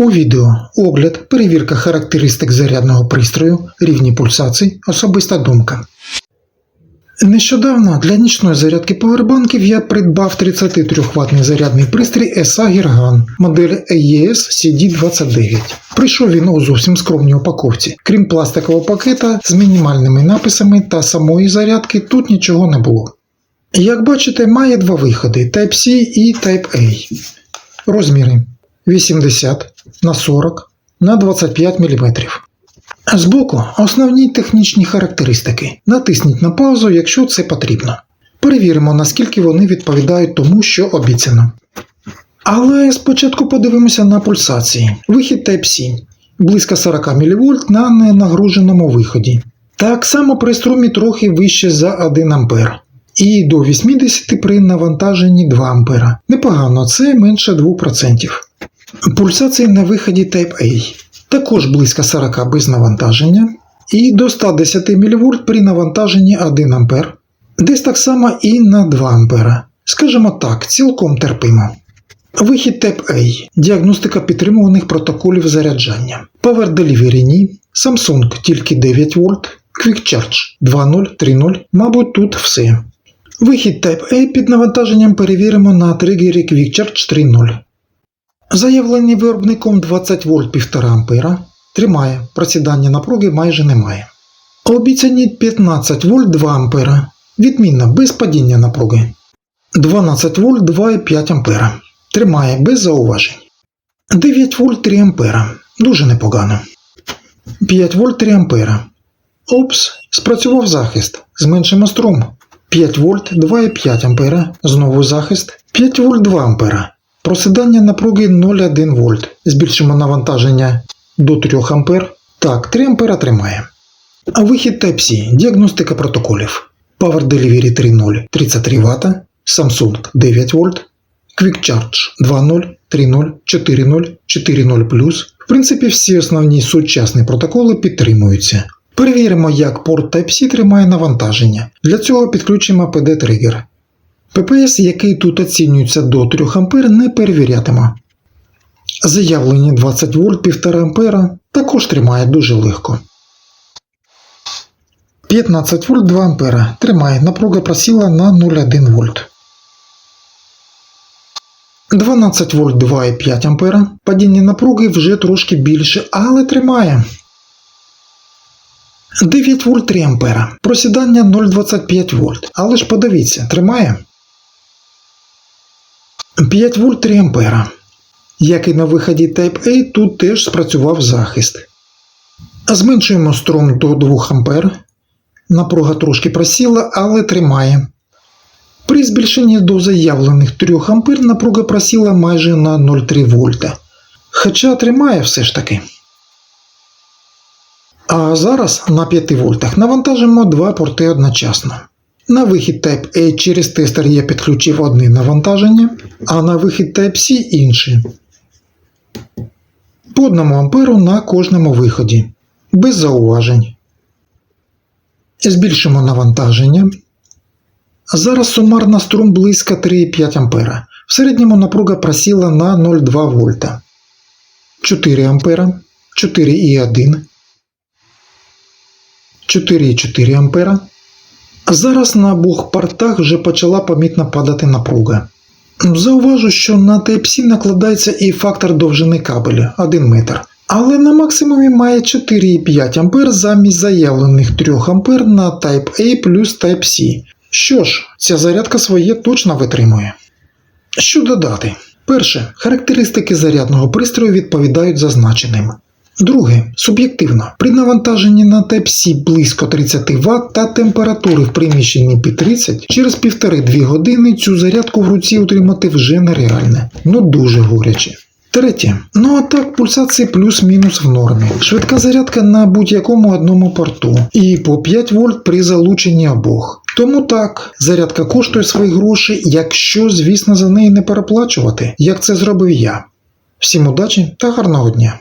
У відео огляд, перевірка характеристик зарядного пристрою, рівні пульсацій, особиста думка. Нещодавно для нічної зарядки повербанків я придбав 33 ватний зарядний пристрій ESA Girgan модель AES CD29. Прийшов він у зовсім скромній упаковці. Крім пластикового пакета з мінімальними написами та самої зарядки тут нічого не було. Як бачите, має два виходи Type-C і Type-A. Розміри 80 на 40 на 25 мм. Збоку основні технічні характеристики. Натисніть на паузу, якщо це потрібно. Перевіримо, наскільки вони відповідають тому, що обіцяно. Але спочатку подивимося на пульсації. Вихід Type-C близько 40 мВ на ненагруженому виході. Так само при струмі трохи вище за 1 А. І до 80 при навантаженні 2 А. Непогано, це менше 2%. Пульсації на виході Type-A також близько 40 без навантаження і до 110 мВ при навантаженні 1 А. Десь так само і на 2 А. Скажімо так, цілком терпимо. Вихід Type-A діагностика підтримуваних протоколів заряджання. Power Delivery ні. Samsung тільки 9 В. Quick Charge 2.0, 3.0. Мабуть, тут все. Вихід Type-A під навантаженням перевіримо на тригері Quick Charge 3.0. Заявлений виробником 20 вольт 1,5 А тримає, просідання напруги майже немає. Обіцяні 15 вольт 2 А. Відмінно, без падіння напруги. 12 вольт 2,5 А. Тримає без зауважень. 9 вольт 3 А. Дуже непогано. 5 вольт 3 А. Опс, спрацював захист. Зменшимо струм. 5 вольт 2,5 А. Знову захист. 5 вольт 2 А. Просідання напруги 0,1 вольт. Збільшимо навантаження до 3 А. Так, 3 А тримає. А вихід Type-C. Діагностика протоколів. Power Delivery 3.0 33 Вт. Samsung 9 вольт. Quick Charge 2.0, 3.0, 4.0, 4.0+. В принципі, всі основні сучасні протоколи підтримуються. Перевіримо, як порт Type-C тримає навантаження. Для цього підключимо PD-тригер. ППС, який тут оцінюється до 3 А, не перевірятиме. Заявлені 20 вольт 1,5 А також тримає дуже легко. 15 вольт 2 А тримає, напруга просіла на 0,1 вольт. 12 вольт 2,5 А. Падіння напруги вже трошки більше, але тримає. 9 вольт 3 А. Просідання 0,25 вольт. Але ж подивіться, тримає. 5 вольт 3 А. Як і на виході Type-A, тут теж спрацював захист. Зменшуємо струм до 2 А. Напруга трошки просіла, але тримає. При збільшенні до заявлених 3 А напруга просіла майже на 0,3 вольта. Хоча тримає все ж таки. А зараз на 5 вольтах навантажимо два порти одночасно. На вихід Type-A через тестер я підключив одне навантаження, а на вихід Type-C інше. По 1 амперу на кожному виході. Без зауважень. Збільшимо навантаження. Зараз сумарна струм близько 3,5 А. В середньому напруга просіла на 0,2 вольта. 4 А, 4,1, 4,4 А. Зараз на обох портах вже почала помітно падати напруга. Зауважу, що на Type-C накладається і фактор довжини кабеля 1 метр. Але на максимумі має 4,5 А замість заявлених 3 А на Type-A плюс Type-C. Що ж, ця зарядка своє точно витримує. Що додати? Перше, характеристики зарядного пристрою відповідають зазначеним. Друге, суб'єктивно, при навантаженні на Type-C близько 30 Вт та температури в приміщенні під 30, через 1,5-2 години цю зарядку в руці утримати вже нереальне, ну дуже горяче. Третє. Ну а так, пульсації плюс-мінус в нормі. Швидка зарядка на будь-якому одному порту. І по 5 вольт при залученні обох. Тому так, зарядка коштує свої гроші, якщо, звісно, за неї не переплачувати, як це зробив я. Всім удачі та гарного дня!